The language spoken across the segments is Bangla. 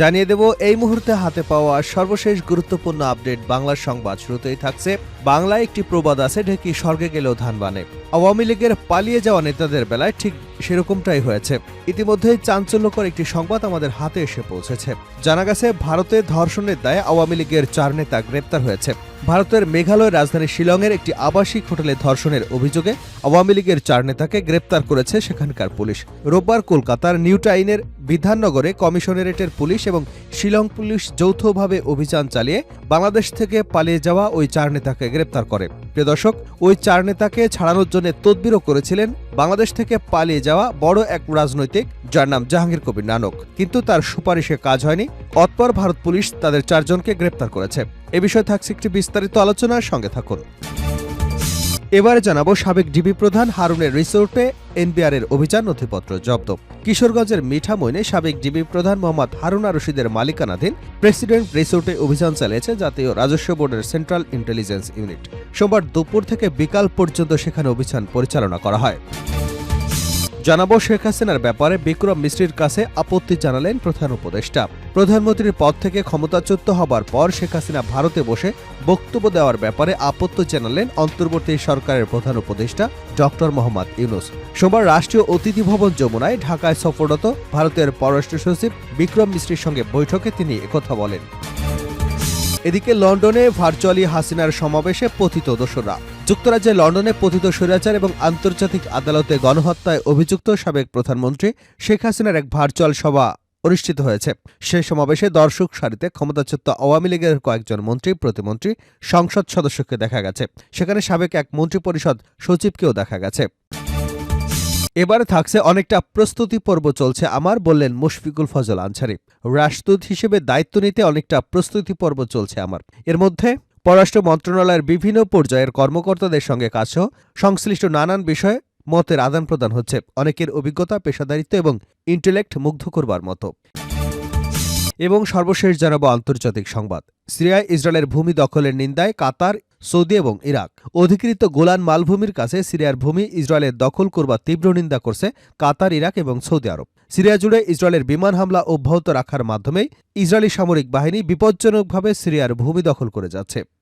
জানিয়ে দেব, এই মুহূর্তে হাতে পাওয়া সর্বশেষ গুরুত্বপূর্ণ আপডেট বাংলা সংবাদ। শুরুতেই থাকছে, বাংলায় একটি প্রবাদ আছে ঢেকি স্বর্গে গেলেও ধান বানে। আওয়ামী লীগের পালিয়ে যাওয়া নেতাদের বেলায় ঠিক সেরকমটাই হয়েছে। ইতিমধ্যেই চাঞ্চল্যকর একটি সংবাদ আমাদের হাতে এসে পৌঁছেছে। জানা গেছে, ভারতে ধর্ষণের দায়ে আওয়ামী লীগের চার নেতা গ্রেপ্তার হয়েছে। ভারতের মেঘালয় রাজধানী শিলংয়ের একটি আবাসিক হোটেলে ধর্ষণের অভিযোগে আওয়ামী লীগের চার নেতাকে গ্রেপ্তার করেছে সেখানকার পুলিশ। রোববার কলকাতার নিউ টাইনের বিধাননগরে কমিশনারেটের পুলিশ এবং শিলং পুলিশ যৌথভাবে অভিযান চালিয়ে বাংলাদেশ থেকে পালিয়ে যাওয়া ওই চার নেতাকে গ্রেপ্তার করে। প্রিয় দর্শক, ওই চার নেতাকে ছাড়ানোর জন্য তদবিরও করেছিলেন বাংলাদেশ থেকে পালিয়ে যাওয়া বড় এক রাজনৈতিক যার নাম জাহাঙ্গীর কবির নানক। কিন্তু তার সুপারিশে কাজ হয়নি। অতপর ভারত পুলিশ তাদের চারজনকে গ্রেপ্তার করেছে। এ বিষয়ে থাকছে একটি বিস্তারিত আলোচনার সঙ্গে থাকুন। এবারে জানাব সাবেক ডিবি প্রধান হারুনের রিসোর্টে এনবিআর এর অভিযান নথিপত্র জব্দ। কিশোরগঞ্জের মিঠামইনে সাবেক ডিবি প্রধান মোহাম্মদ হারুনা রশিদের মালিকানাধীন প্রেসিডেন্ট রিসোর্টে অভিযান চালিয়েছে জাতীয় রাজস্ব বোর্ডের সেন্ট্রাল ইন্টেলিজেন্স ইউনিট। সোমবার দুপুর থেকে বিকাল পর্যন্ত সেখানে অভিযান পরিচালনা করা হয়। জানাব শেখ হাসিনার ব্যাপারে বিক্রম মিশ্রির কাছে আপত্তি জানালেন প্রধান উপদেষ্টা। প্রধানমন্ত্রীর পদ থেকে ক্ষমতাচ্যুত হবার পর শেখ হাসিনা ভারতে বসে বক্তব্য দেওয়ার ব্যাপারে আপত্তি জানালেন অন্তর্বর্তী সরকারের প্রধান উপদেষ্টা ডক্টর মোহাম্মদ ইউনুস। সোমবার রাষ্ট্রীয় অতিথি ভবন যমুনায় ঢাকায় সফররত ভারতের পররাষ্ট্র সচিব বিক্রম মিশ্রির সঙ্গে বৈঠকে তিনি একথা বলেন। এদিকে লন্ডনে ভার্চুয়ালি হাসিনার সমাবেশে পতিত দোসররা। যুক্তরাজ্যে লন্ডনে পতিত স্বৈরাচার এবং আন্তর্জাতিক আদালতে গণহত্যায় অভিযুক্ত সাবেক প্রধানমন্ত্রী শেখ হাসিনার এক ভার্চুয়াল সভা অনুষ্ঠিত হয়েছে। সেই সমাবেশে দর্শক সারিতে ক্ষমতাচ্যুত আওয়ামী লীগের কয়েকজন মন্ত্রী, প্রতিমন্ত্রী, সংসদ সদস্যকে দেখা গেছে। সেখানে সাবেক এক মন্ত্রিপরিষদ সচিবকেও দেখা গেছে। এবারে থাকছে অনেকটা প্রস্তুতি পর্ব চলছে আমার, বললেন মুশফিকুল ফজল আনসারি। রাষ্ট্রদূত হিসেবে দায়িত্ব নিতে অনেকটা প্রস্তুতি পর্ব চলছে আমার। এর মধ্যে পররাষ্ট্র মন্ত্রণালয়ের বিভিন্ন পর্যায়ের কর্মকর্তাদের সঙ্গে কাছেও সংশ্লিষ্ট নানান বিষয়ে মতের আদান প্রদান হচ্ছে। অনেকের অভিজ্ঞতা, পেশাদারিত্ব এবং ইন্টেলেক্ট মুগ্ধ করবার মতো। এবং সর্বশেষ জানাব আন্তর্জাতিক সংবাদ। সিরিয়ায় ইসরায়েলের ভূমি দখলের নিন্দায় কাতার, সৌদি এবং ইরাক। অধিকৃত গোলান মালভূমির কাছে সিরিয়ার ভূমি ইসরায়েলের দখল করবার তীব্র নিন্দা করছে কাতার, ইরাক এবং সৌদি আরব। সিরিয়া জুড়ে ইসরায়েলের বিমান হামলা অব্যাহত রাখার মাধ্যমে ইসরায়েলি সামরিক বাহিনী বিপজ্জনকভাবে সিরিয়ার ভূমি দখল করে যাচ্ছে।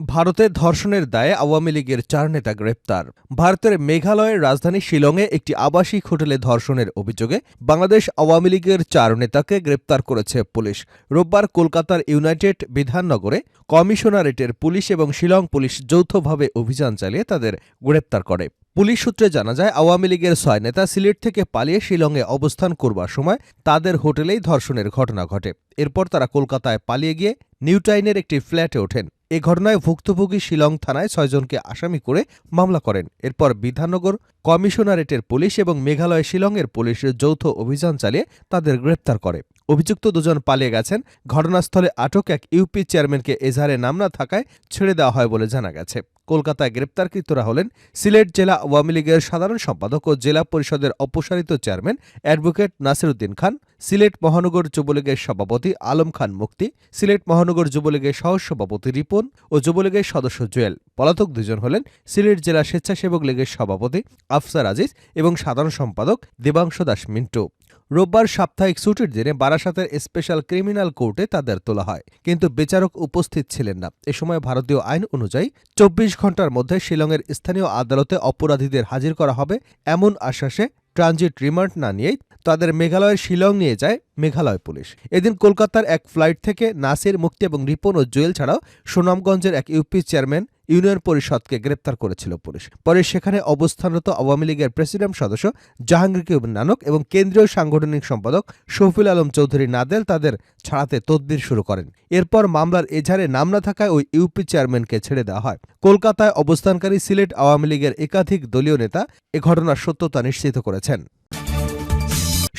ভারতের ধর্ষণের দায়ে আওয়ামী লীগের চার নেতা গ্রেপ্তার। ভারতের মেঘালয়ের রাজধানী শিলংয়ে একটি আবাসিক হোটেলে ধর্ষণের অভিযোগে বাংলাদেশ আওয়ামী লীগের চার নেতাকে গ্রেপ্তার করেছে পুলিশ। রোববার কলকাতার ইউনাইটেড বিধাননগরে কমিশনারেটের পুলিশ এবং শিলং পুলিশ যৌথভাবে অভিযান চালিয়ে তাদের গ্রেপ্তার করে। পুলিশ সূত্রে জানা যায়, আওয়ামী লীগের ছয় নেতা সিলেট থেকে পালিয়ে শিলংয়ে অবস্থান করবার সময় তাদের হোটেলেই ধর্ষণের ঘটনা ঘটে। এরপর তারা কলকাতায় পালিয়ে গিয়ে নিউটাইনের একটি ফ্ল্যাটে ওঠেন। এ ঘটনায় ভুক্তভোগী শিলং থানায় ছয়জনকে আসামি করে মামলা করেন। এরপর বিধাননগর কমিশনারেটের পুলিশ এবং মেঘালয় শিলংয়ের পুলিশের যৌথ অভিযান চালিয়ে তাদের গ্রেপ্তার করে। অভিযুক্ত দুজন পালিয়ে গেছেন। ঘটনাস্থলে আটক এক ইউপি চেয়ারম্যানকে এজাহারে নাম না থাকায় ছেড়ে দেওয়া হয় বলে জানা গেছে। কলকাতায় গ্রেপ্তারকৃতরা হলেন সিলেট জেলা আওয়ামী লীগের সাধারণ সম্পাদক ও জেলা পরিষদের অপসারিত চেয়ারম্যান অ্যাডভোকেট নাসিরুদ্দিন খান, সিলেট মহানগর যুবলীগের সভাপতি আলম খান মুক্তি সিলেট মহানগর যুবলীগের সহ সভাপতি রিপন ও যুবলীগের সদস্য জুয়েল। পলাতক দুজন হলেন সিলেট জেলা স্বেচ্ছাসেবক লীগের সভাপতি আফসার আজিজ এবং সাধারণ সম্পাদক দেবাংশ দাস মিন্টু। রোববার সাপ্তাহিক ছুটির দিনে বারাসাতের স্পেশাল ক্রিমিনাল কোর্টে তাদের তোলা হয়। কিন্তু বিচারক উপস্থিত ছিলেন না। এ সময় ভারতীয় আইন অনুযায়ী চব্বিশ ঘণ্টার মধ্যে শিলংয়ের স্থানীয় আদালতে অপরাধীদের হাজির করা হবে এমন আশ্বাসে ট্রানজিট রিমান্ড না নিয়েই তাদের মেঘালয়ের শিলং নিয়ে যায় মেঘালয় পুলিশ। এদিন কলকাতার এক ফ্লাইট থেকে নাসির, মুক্তি এবং রিপন ও জুয়েল ছাড়াও সুনামগঞ্জের এক ইউপি চেয়ারম্যান ইউনিয়ন পরিষদকে গ্রেপ্তার করেছিল পুলিশ। পরে সেখানে অবস্থানরত আওয়ামী লীগের প্রেসিডেন্ট সদস্য জাহাঙ্গীর নানক এবং কেন্দ্রীয় সাংগঠনিক সম্পাদক শফিল আলম চৌধুরী নাদেল তাদের ছাড়াতে তদবির শুরু করেন। এরপর মামলার এজাহারে নাম না থাকায় ওই ইউপি চেয়ারম্যানকে ছেড়ে দেওয়া হয়। কলকাতায় অবস্থানকারী সিলেট আওয়ামী লীগের একাধিক দলীয় নেতা এ ঘটনার সত্যতা নিশ্চিত করেছেন।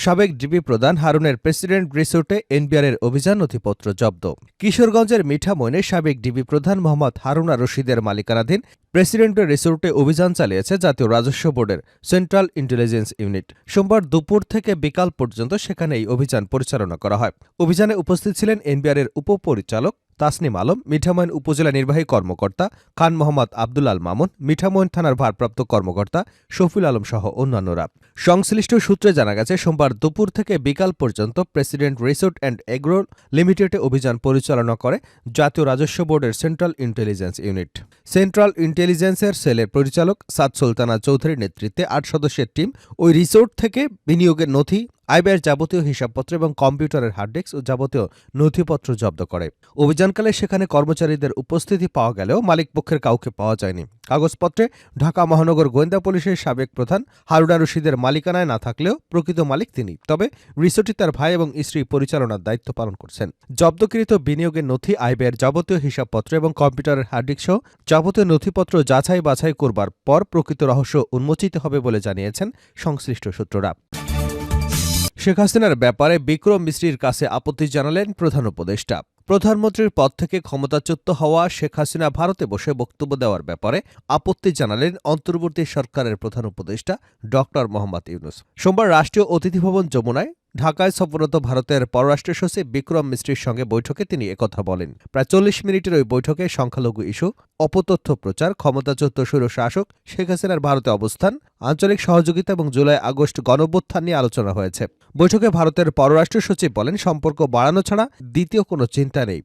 সাবেক ডিবি প্রধান হারুনের প্রেসিডেন্ট রিসোর্টে এনবিআরের অভিযান নথিপত্র জব্দ। কিশোরগঞ্জের মিঠামইনে সাবেক ডিবি প্রধান মোহাম্মদ হারুনা রশিদের মালিকানাধীন প্রেসিডেন্টের রিসোর্টে অভিযান চালিয়েছে জাতীয় রাজস্ব বোর্ডের সেন্ট্রাল ইন্টেলিজেন্স ইউনিট। সোমবার দুপুর থেকে বিকাল পর্যন্ত সেখানে এই অভিযান পরিচালনা করা হয়। অভিযানে উপস্থিত ছিলেন এনবিআরের উপপরিচালক তাসনিম আলম মিঠামইন উপজেলা নির্বাহী কর্মকর্তা, খান মোহাম্মদ আব্দুল আল মামুন মিঠামইন থানার ভারপ্রাপ্ত কর্মকর্তা শফিল আলম সহ অন্যান্যরা। সংশ্লিষ্ট সূত্রে জানা গেছে, সোমবার দুপুর থেকে বিকাল পর্যন্ত প্রেসিডেন্ট রিসোর্ট অ্যান্ড এগ্রো লিমিটেডে অভিযান পরিচালনা করে জাতীয় রাজস্ব বোর্ডের সেন্ট্রাল ইন্টেলিজেন্স ইউনিট। সেন্ট্রাল ইন্টেলিজেন্সের সেলের পরিচালক সাদ সুলতানা চৌধুরীর নেতৃত্বে আট সদস্যের টিম ওই রিসোর্ট থেকে বিনিয়োগের নথি আইবের যাবতীয় হিসাবপত্র এবং কম্পিউটারের হার্ডডিস্ক ও যাবতীয় নথিপত্র জব্দ করে। অভিযানকালে সেখানে কর্মচারীদের উপস্থিতি পাওয়া গেলেও মালিকপক্ষের কাউকে পাওয়া যায়নি। কাগজপত্রে ঢাকা মহানগর গোয়েন্দা পুলিশের সাবেক প্রধান হারুনা রশিদের মালিকানায় না থাকলেও প্রকৃত মালিক তিনি। তবে রিসোর্টটি তার ভাই এবং স্ত্রী পরিচালনার দায়িত্ব পালন করছেন। জব্দকৃত বিনিয়োগের নথি আইবের যাবতীয় হিসাবপত্র এবং কম্পিউটারের হার্ডডিস্ক সহ যাবতীয় নথিপত্র যাচাই বাছাই করবার পর প্রকৃত রহস্য উন্মোচিত হবে বলে জানিয়েছেন সংশ্লিষ্ট সূত্ররা। শেখ হাসিনার ব্যাপারে বিক্রম মিশ্রির কাছে আপত্তি জানালেন প্রধান উপদেষ্টা। প্রধানমন্ত্রীর পদ থেকে ক্ষমতাচ্যুত হওয়া শেখ হাসিনা ভারতে বসে বক্তব্য দেওয়ার ব্যাপারে আপত্তি জানালেন অন্তর্বর্তী সরকারের প্রধান উপদেষ্টা ড. মোহাম্মদ ইউনুস। সোমবার রাষ্ট্রীয় অতিথিভবন যমুনায় ঢাকায় সফররত ভারতের পররাষ্ট্র সচিব বিক্রম মিস্ত্রির সঙ্গে বৈঠকে তিনি একথা বলেন। প্রায় চল্লিশ মিনিটের ওই বৈঠকে সংখ্যালঘু ইস্যু, অপতথ্য প্রচার, ক্ষমতাচ্যুত শাসক, শেখ হাসিনার ভারতে অবস্থান, আঞ্চলিক সহযোগিতা এবং জুলাই আগস্ট গণবোত্থান নিয়ে আলোচনা হয়েছে। বৈঠকে ভারতের পররাষ্ট্র সচিব বলেন, সম্পর্ক বাড়ানো ছাড়া দ্বিতীয় কোনো চিন্তা নেই।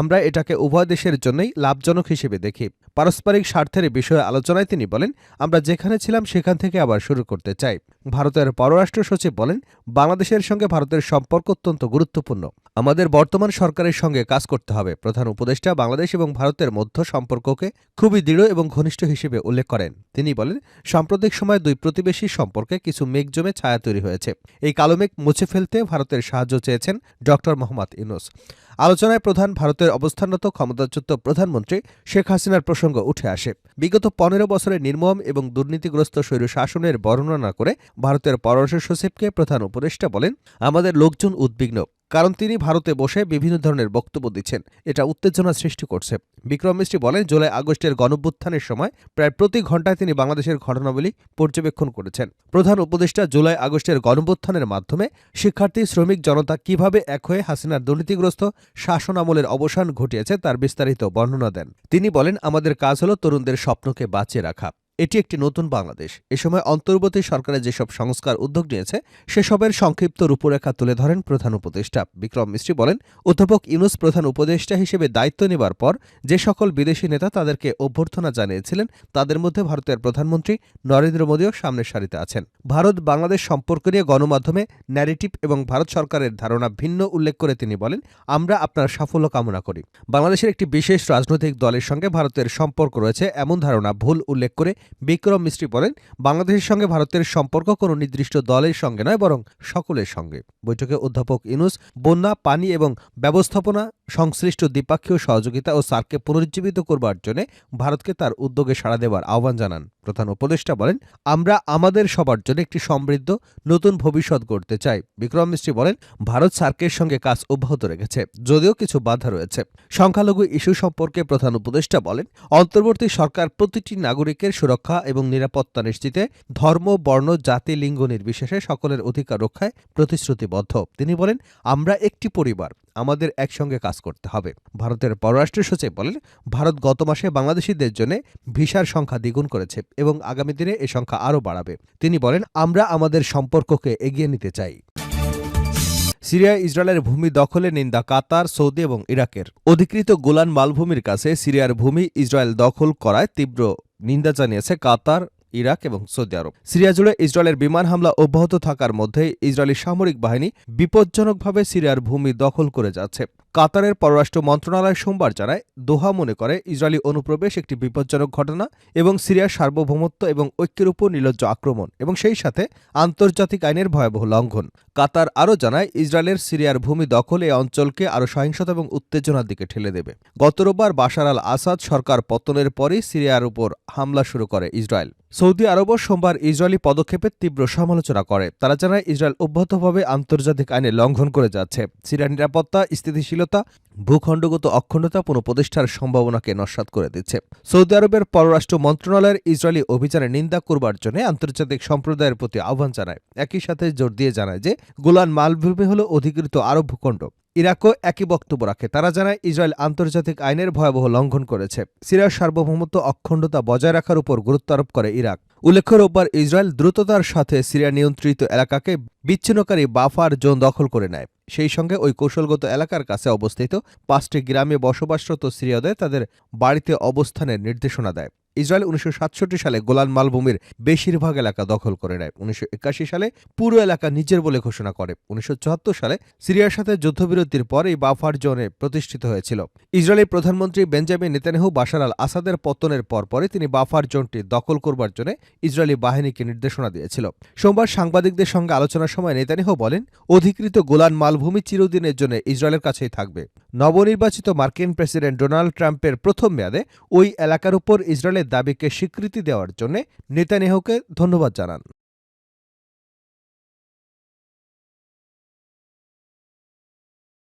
আমরা এটাকে উভয় দেশের জন্যই লাভজনক হিসেবে দেখি। পারস্পরিক স্বার্থের বিষয়ে আলোচনায় তিনি বলেন, আমরা যেখানে ছিলাম সেখান থেকে আবার শুরু করতে চাই। ভারতের পররাষ্ট্র সচিব বলেন, বাংলাদেশের সঙ্গে ভারতের সম্পর্ক অত্যন্ত গুরুত্বপূর্ণ। আমাদের বর্তমান সরকারের সঙ্গে কাজ করতে হবে। প্রধান উপদেষ্টা বাংলাদেশ এবং ভারতের মধ্য সম্পর্ককে খুবই দৃঢ় এবং ঘনিষ্ঠ হিসেবে উল্লেখ করেন। তিনি বলেন, সাম্প্রতিক সময়ে দুই প্রতিবেশী সম্পর্কে কিছু মেঘ জমে ছায়া তৈরি হয়েছে। এই কালো মেঘ মুছে ফেলতে ভারতের সাহায্য চেয়েছেন ড মোহাম্মদ ইউনুস। আলোচনায় প্রধান ভারতের অবস্থানরত ক্ষমতাচ্যুত প্রধানমন্ত্রী শেখ হাসিনার প্রসঙ্গ উঠে আসে। বিগত পনেরো বছরের নির্মম এবং দুর্নীতিগ্রস্ত স্বৈর শাসনের বর্ণনা করে ভারতের পররাষ্ট্র সচিবকে প্রধান উপদেষ্টা বলেন, আমাদের লোকজন উদ্বিগ্ন। কারণ তিনি ভারতে বসে বিভিন্ন ধরনের বক্তব্য দিচ্ছেন। এটা উত্তেজনা সৃষ্টি করছে। বিক্রম মিস্ত্রি বলেন, জুলাই আগস্টের গণভ্যুত্থানের সময় প্রায় প্রতি ঘণ্টায় তিনি বাংলাদেশের ঘটনাবলী পর্যবেক্ষণ করেছেন। প্রধান উপদেষ্টা জুলাই আগস্টের গণভ্যুত্থানের মাধ্যমে শিক্ষার্থী, শ্রমিক, জনতা কীভাবে এক হয়ে হাসিনার দুর্নীতিগ্রস্ত শাসন আমলের অবসান ঘটিয়েছে তার বিস্তারিত বর্ণনা দেন। তিনি বলেন, আমাদের কাজ হল তরুণদের স্বপ্নকে বাঁচিয়ে রাখা। এটি একটি নতুন বাংলাদেশ। এ সময় অন্তর্বর্তী সরকারের যেসব সংস্কার উদ্যোগ নিয়েছে, সেসবের সংক্ষিপ্ত রূপরেখা তুলে ধরেন প্রধান উপদেষ্টা। বিক্রম মিস্ত্রি বলেন, অধ্যাপক ইউনুস প্রধান উপদেষ্টা হিসেবে দায়িত্ব নেবার পর যে সকল বিদেশি নেতা তাদেরকে অভ্যর্থনা জানিয়েছিলেন, তাদের মধ্যে ভারতের প্রধানমন্ত্রী নরেন্দ্র মোদীও সামনের সারিতে আছেন। ভারত বাংলাদেশ সম্পর্ক নিয়ে গণমাধ্যমে ন্যারেটিভ এবং ভারত সরকারের ধারণা ভিন্ন উল্লেখ করে তিনি বলেন, আমরা আপনার সাফল্য কামনা করি। বাংলাদেশের একটি বিশেষ রাজনৈতিক দলের সঙ্গে ভারতের সম্পর্ক রয়েছে, এমন ধারণা ভুল উল্লেখ করে বিক্রম মিস্ত্রি বলেন, বাংলাদেশের সঙ্গে ভারতের সম্পর্ক কোনো নির্দিষ্ট দলের সঙ্গে নয়, বরং সকলের সঙ্গে। বৈঠকে অধ্যাপক ইনুস বন্যা, পানি এবং ব্যবস্থাপনা সংশ্লিষ্ট দ্বিপাক্ষীয় সহযোগিতা ও সার্ককে পুনরুজ্জীবিত করবার জন্য ভারতকে তার উদ্যোগে সাড়া দেওয়ার আহ্বান জানান। প্রধান উপদেষ্টা বলেন, আমরা আমাদের সবার জন্য একটি সমৃদ্ধ, নতুন ভবিষ্যৎ গড়তে চাই। বিক্রম মিস্ত্রি বলেন, ভারত সার্কের সঙ্গে কাজ অব্যাহত রেখেছে, যদিও কিছু বাধা রয়েছে। সংখ্যালঘু ইস্যু সম্পর্কে প্রধান উপদেষ্টা বলেন, অন্তর্বর্তী সরকার প্রতিটি নাগরিকের সুরক্ষা এবং নিরাপত্তা নিশ্চিতে ধর্ম, বর্ণ, জাতি, লিঙ্গ নির্বিশেষে সকলের অধিকার রক্ষায় প্রতিশ্রুতিবদ্ধ। তিনি বলেন, আমরা একটি পরিবার আমাদের একসঙ্গে কাজ করতে হবে। ভারতের পররাষ্ট্র সচিব বলেন, ভারত গত মাসে বাংলাদেশিদের জন্য ভিসার সংখ্যা দ্বিগুণ করেছে এবং আগামী দিনে এ সংখ্যা আরও বাড়াবে। তিনি বলেন, আমরা আমাদের সম্পর্ককে এগিয়ে নিতে চাই। সিরিয়া, ইসরায়েলের ভূমি দখলে নিন্দা কাতার, সৌদি এবং ইরাকের। অধিকৃত গোলান মালভূমির কাছে সিরিয়ার ভূমি ইসরায়েল দখল করায় তীব্র নিন্দা জানিয়েছে কাতার ইরাক এবং সৌদি আরব। সিরিয়া জুড়ে ইসরায়েলের বিমান হামলা অব্যাহত থাকার মধ্যেই ইসরায়েলি সামরিক বাহিনী বিপজ্জনকভাবে সিরিয়ার ভূমি দখল করে যাচ্ছে। কাতারের পররাষ্ট্র মন্ত্রণালয় সোমবার জানায়, দোহা মনে করে ইসরায়েলি অনুপ্রবেশ একটি বিপজ্জনক ঘটনা এবং সিরিয়ার সার্বভৌমত্ব এবং ঐক্যের উপর নির্লজ্জ আক্রমণ এবং সেই সাথে আন্তর্জাতিক আইনের ভয়াবহ লঙ্ঘন। কাতার আরও জানায়, ইসরায়েলের সিরিয়ার ভূমি দখল এই অঞ্চলকে আরও সহিংসতা এবং উত্তেজনার দিকে ঠেলে দেবে। গত রোববার বাশার আল আসাদ সরকার পতনের পরই সিরিয়ার উপর হামলা শুরু করে ইসরায়েল। সৌদি আরবও সোমবার ইসরায়েলি পদক্ষেপের তীব্র সমালোচনা করে। তারা জানায়, ইসরায়েল অব্যাহতভাবে আন্তর্জাতিক আইনে লঙ্ঘন করে যাচ্ছে। সিরিয়ার নিরাপত্তা স্থিতিশীলতা ভূখণ্ডগত অখণ্ডতা পুনঃপ্রতিষ্ঠার সম্ভাবনাকে নস্বাত করে দিচ্ছে। সৌদি আরবের পররাষ্ট্র মন্ত্রণালয়ের ইসরায়েলি অভিযানের নিন্দা করবার জন্য আন্তর্জাতিক সম্প্রদায়ের প্রতি আহ্বান জানায়। একই সাথে জোর দিয়ে জানায় যে, গোলান মালভূমি হল অধিকৃত আরব ভূখণ্ড। ইরাকও একই বক্তব্য রাখে। তারা জানায়, ইসরায়েল আন্তর্জাতিক আইনের ভয়াবহ লঙ্ঘন করেছে। সিরিয়ার সার্বভৌমত্ব অখণ্ডতা বজায় রাখার উপর গুরুত্ব আরোপ করে ইরাক। উল্লেখ্য, রোববার ইসরায়েল দ্রুততার সাথে সিরিয়া নিয়ন্ত্রিত এলাকাকে বিচ্ছিন্নকারী বাফার জোন দখল করে নেয়। সেই সঙ্গে ওই কৌশলগত এলাকার কাছে অবস্থিত পাঁচটি গ্রামে বসবাসরত সিরিয়াদের তাদের বাড়িতে অবস্থানের নির্দেশনা দেয়। ইসরায়েল উনিশশো সাতষট্টি সালে গোলান মালভূমির বেশিরভাগ এলাকা দখল করে নেয়। উনিশশো একাশি সালে পুরো এলাকা নিজের বলে ঘোষণা করে। উনিশশো সালে সিরিয়ার সাথে যুদ্ধবিরতির পর এই বাফার জোনে প্রতিষ্ঠিত হয়েছিল। ইসরায়েলের প্রধানমন্ত্রী বেঞ্জামিন নেতানিয়াহু, বাশার আল আসাদের পতনের পরপরই তিনি বাফার জোনটি দখল করবার জন্য ইসরায়েলি বাহিনীকে নির্দেশনা দিয়েছিল। সোমবার সাংবাদিকদের সঙ্গে আলোচনার সময় নেতানিয়াহু বলেন, অধিকৃত গোলান মালভূমি চিরদিনের জন্য ইসরায়েলের কাছেই থাকবে। নবনির্বাচিত মার্কিন প্রেসিডেন্ট ডোনাল্ড ট্রাম্পের প্রথম মেয়াদে ওই এলাকার উপর ইসরায়েলের দাবিকে স্বীকৃতি দেওয়ার জন্য নেতানিয়াহুকে ধন্যবাদ জানান।